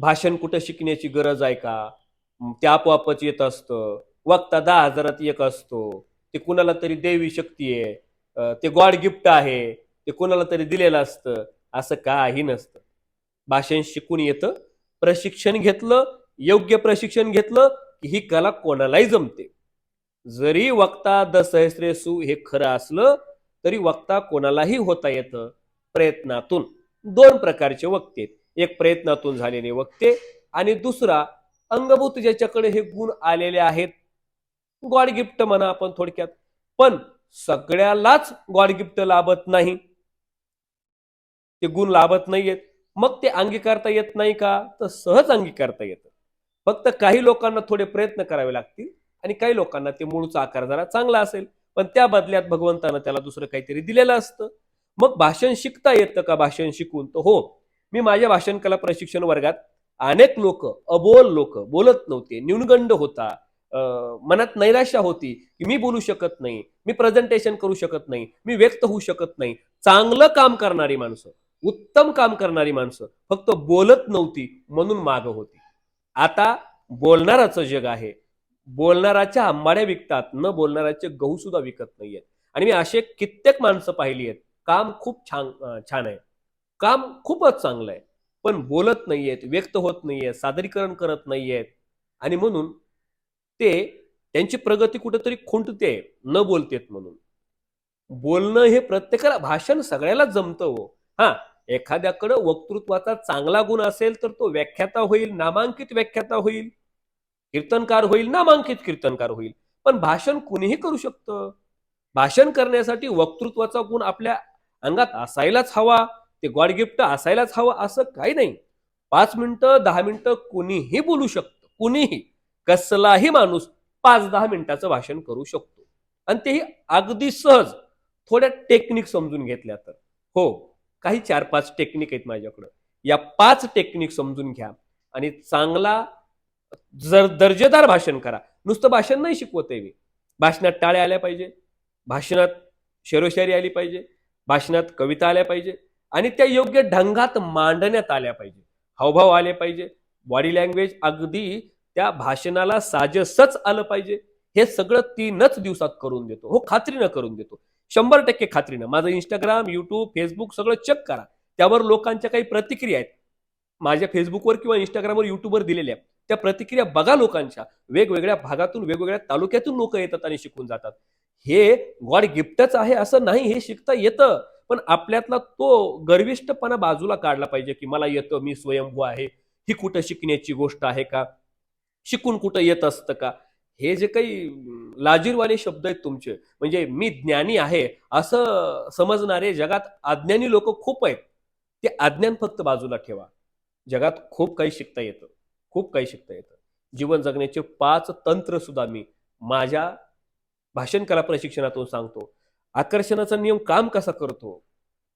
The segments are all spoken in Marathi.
भाषण कुठं शिकण्याची गरज आहे का? ते आपोआपच येत असतं. वक्ता दहा हजारात एक असतो. ते कुणाला तरी देवी शक्ती आहे. ते गॉड गिफ्ट आहे. ते कुणाला तरी दिलेलं असतं. असं काही नसतं. भाषण शिकून येतं. प्रशिक्षण घेतलं योग्य प्रशिक्षण घेतलं की ही कला कोणालाही जमते. जरी वक्ता द सहस्रेसू हे खरं असलं तरी वक्ता कोणालाही होता येतं प्रयत्नातून. दोन प्रकारचे वक्ते एक प्रयत्नातून झालेले वक्ते. आणि दुसरा अंगभूत ज्याच्याकडे हे गुण आलेले आहेत गॉड गिफ्ट म्हणा आपण थोडक्यात. पण सगळ्यालाच गॉड गिफ्ट लाभत नाही. ते गुण लाभत नाहीयेत. मग ते अंगीकारता येत नाही का? तर सहज अंगीकारता येतं. फक्त काही लोकांना थोडे प्रयत्न करावे लागतील आणि काही लोकांना ते मूळचा आकार जरा चांगला असेल. पण त्या बदल्यात भगवंतानं त्याला दुसरं काहीतरी दिलेलं असतं. मग भाषण शिकता येतं का भाषण शिकून? तर हो मी माझ्या भाषण कला प्रशिक्षण वर्गात अनेक लोक अबोल लोक बोलत नव्हते न्यूनगंड होता मनात नैराश्य होती की मी बोलू शकत नाही मी प्रेझेंटेशन करू शकत नाही मी व्यक्त होऊ शकत नाही. चांगलं काम करणारी माणसं उत्तम काम करणारी माणसं फक्त बोलत नव्हती म्हणून माग होती. आता बोलणाराचं जग आहे. बोलणाराच्या आंबाड्या विकतात न बोलणाराचे गहू सुद्धा विकत नाहीयेत. आणि मी असे कित्येक माणसं पाहिली आहेत. काम खूप छान छान आहे. काम खूपच चांगलं आहे. पण बोलत नाहीयेत व्यक्त होत नाहीयेत सादरीकरण करत नाहीयेत. आणि म्हणून ते त्यांची प्रगती कुठेतरी खुंटते न बोलतेत म्हणून. बोलणं हे प्रत्येकाला भाषण सगळ्याला जमतं हो. हा एखाद्याकडं वक्तृत्वाचा चांगला गुण असेल तर तो व्याख्याता होईल नामांकित व्याख्याता होईल. कीर्तनकार होईल नामांकित कीर्तनकार होईल. पण भाषण कुणीही करू शकतं. भाषण करण्यासाठी वक्तृत्वाचा गुण आपल्या अंगात असायलाच हवा. ते गॉड गिफ्ट असायलाच हवं असं काही नाही. पाच मिनिटं दहा मिनिटं कुणीही बोलू शकतं. कुणीही. कसलाही माणूस पाच दहा मिनिटाचं भाषण करू शकतो. आणि तेही अगदी सहज. थोड्या टेक्निक समजून घेतल्या तर. हो काही चार पाच टेक्निक आहेत माझ्याकडं. या पाच टेक्निक समजून घ्या आणि चांगला जर दर्जेदार भाषण करा. नुसतं भाषण नाही शिकवत आहे मी. भाषणात टाळ्या आल्या पाहिजे. भाषणात शेरोशायरी आली पाहिजे. भाषणात कविता आल्या पाहिजे. आणि त्या योग्य ढंगात मांडण्यात आल्या पाहिजे. हावभाव आले पाहिजे. बॉडी लँग्वेज अगदी त्या भाषणाला साजसच आलं पाहिजे. हे सगळं तीनच दिवसात करून देतो. हो खात्रीनं करून देतो. शंभर टक्के खात्रीनं. माझं इंस्टाग्राम युट्यूब फेसबुक सगळं चेक करा. त्यावर लोकांच्या काही प्रतिक्रिया आहेत. माझ्या फेसबुकवर किंवा इंस्टाग्रामवर युट्यूबवर दिलेल्या आहेत. त्या प्रतिक्रिया बघा लोकांच्या. वेगवेगळ्या भागातून वेगवेगळ्या तालुक्यातून लोक येतात आणि शिकून जातात. हे गॉड गिफ्टच आहे असं नाही. हे शिकता येतं. पण आपल्यातला तो गर्विष्ठपणा बाजूला काढला पाहिजे की मला येतं मी स्वयंभू आहे. ही कुठं शिकण्याची गोष्ट आहे का? शिकून कुठं येत असतं का? हे जे काही लाजीरवाले शब्द आहेत तुमचे म्हणजे मी ज्ञानी आहे असं समजणारे जगात अज्ञानी लोक खूप आहेत. ते अज्ञान फक्त बाजूला ठेवा. जगात खूप काही शिकता येतं. खूप काही शिकता येतं. जीवन जगण्याचे पाच तंत्र सुद्धा मी माझ्या भाषण कला प्रशिक्षणातून सांगतो. आकर्षणाचा नियम काम कसा करतो?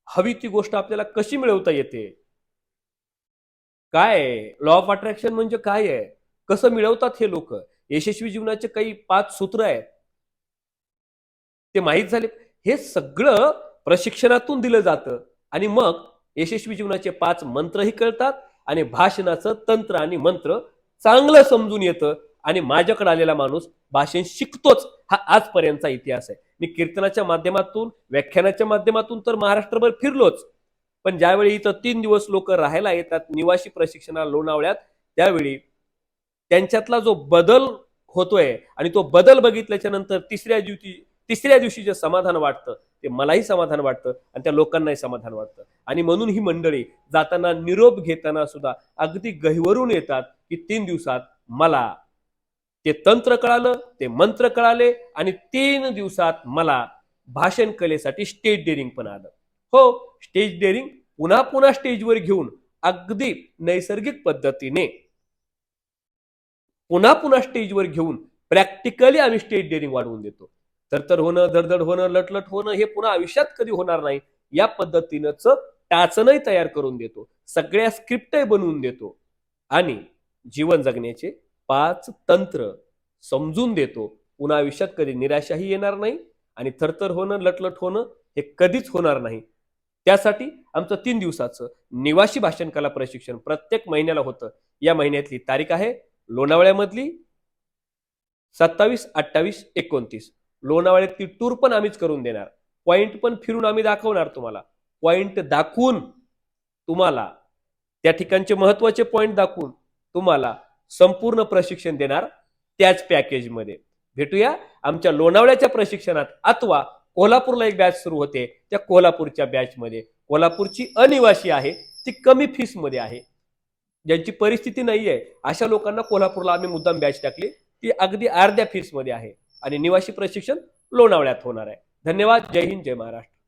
हवी ती गोष्ट आपल्याला कशी मिळवता येते? काय लॉ ऑफ अट्रॅक्शन म्हणजे काय आहे? कसं मिळवतात हे लोक? यशस्वी जीवनाचे काही पाच सूत्र आहेत. ते माहीत झाले? हे सगळं प्रशिक्षणातून दिलं जातं. आणि मग यशस्वी जीवनाचे पाच मंत्रही कळतात आणि भाषणाचं तंत्र आणि मंत्र चांगलं समजून येतं. आणि माझ्याकडे आलेला माणूस भाषण शिकतोच हा आजपर्यंतचा इतिहास आहे. मी कीर्तनाच्या माध्यमातून व्याख्यानाच्या माध्यमातून तर महाराष्ट्रभर फिरलोच. पण ज्यावेळी इथं तीन दिवस लोक राहायला येतात निवासी प्रशिक्षणाला लोणावळ्यात त्यावेळी त्यांच्यातला जो बदल होतोय आणि तो बदल बघितल्याच्या नंतर तिसऱ्या दिवशी तिसऱ्या दिवशी जे समाधान वाटतं ते मलाही समाधान वाटतं आणि त्या लोकांनाही समाधान वाटतं. आणि म्हणून ही मंडळी जाताना निरोप घेताना सुद्धा अगदी गहिवरून येतात की तीन दिवसात मला ते तंत्र कळालं ते मंत्र कळाले आणि तीन दिवसात मला भाषण कलेसाठी स्टेज डेअरिंग पण आलं. हो स्टेज डेअरिंग पुन्हा पुन्हा स्टेजवर घेऊन अगदी नैसर्गिक पद्धतीने पुन्हा पुन्हा स्टेजवर घेऊन प्रॅक्टिकली आम्ही स्टेज डेअरिंग वाढवून देतो. तर तर होणं धडधड होणं लटलट होणं हे पुन्हा आयुष्यात कधी होणार नाही. या पद्धतीनंच टाचणही तयार करून देतो. सगळ्या स्क्रिप्टही बनवून देतो. आणि जीवन जगण्याचे पाच तंत्र समजून देतो. पुन्हा आयुष्यात कधी निराशाही येणार नाही आणि थरथर होणं लटलट होणं हे कधीच होणार नाही. त्यासाठी आमचं तीन दिवसाचं निवासी भाषण कला प्रशिक्षण प्रत्येक महिन्याला होतं. या महिन्यातली तारीख आहे लोणावळ्यामधली सत्तावीस अठ्ठावीस एकोणतीस. लोणावळ्यातली टूर पण आम्हीच करून देणार. पॉइंट पण फिरून आम्ही दाखवणार तुम्हाला. पॉइंट दाखवून तुम्हाला त्या ठिकाणचे महत्त्वाचे पॉइंट दाखवून तुम्हाला संपूर्ण प्रशिक्षण देणार त्याच पॅकेजमध्ये भेटूया आमच्या लोणावळ्याच्या प्रशिक्षणात. अथवा कोल्हापूरला एक बॅच सुरू होते. त्या कोल्हापूरच्या बॅचमध्ये कोल्हापूरची अनिवासी आहे. ती कमी फीसमध्ये आहे. ज्यांची परिस्थिती नाही आहे अशा लोकांना कोल्हापूरला आम्ही मुद्दाम बॅच टाकली. ती अगदी अर्ध्या फीसमध्ये आहे. आणि निवासी प्रशिक्षण लोणावळ्यात होणार आहे. धन्यवाद. जय हिंद जय महाराष्ट्र.